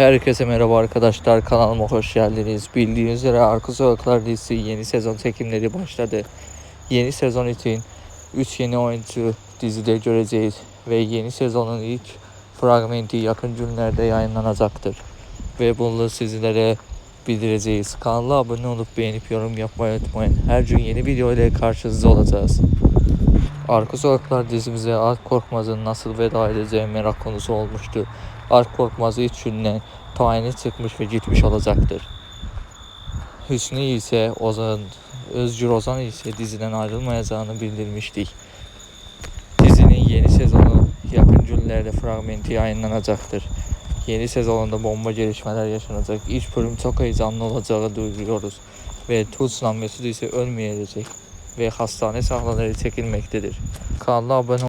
Herkese merhaba arkadaşlar kanalıma hoş geldiniz. Bildiğiniz üzere Arka Sokaklar dizisi yeni sezon çekimleri başladı. Yeni sezon için 3 yeni oyuncu dizide göreceğiz ve yeni sezonun ilk fragmenti yakın günlerde yayınlanacaktır. Ve bunu sizlere bildireceğiz. Kanala abone olup beğenip yorum yapmayı unutmayın. Her gün yeni video ile karşınızda olacağız. Arka Sokaklar dizimize Alp Korkmaz'ın nasıl veda edeceği merak konusu olmuştu. Alp Korkmaz ilk günden tayini çıkmış ve gitmiş olacaktır. Hüsnü ise Ozan, Özgür Ozan ise diziden ayrılmayacağını bildirmiştik. Dizinin yeni sezonu yakın günlerde fragmenti yayınlanacaktır. Yeni sezonunda bomba gelişmeler yaşanacak. İlk bölüm çok heyecanlı olacağı duyuruyoruz. Ve Tuğçe'la Mesut ise ölmeyecek ve hastane sahneleri çekilmektedir. Kanala abone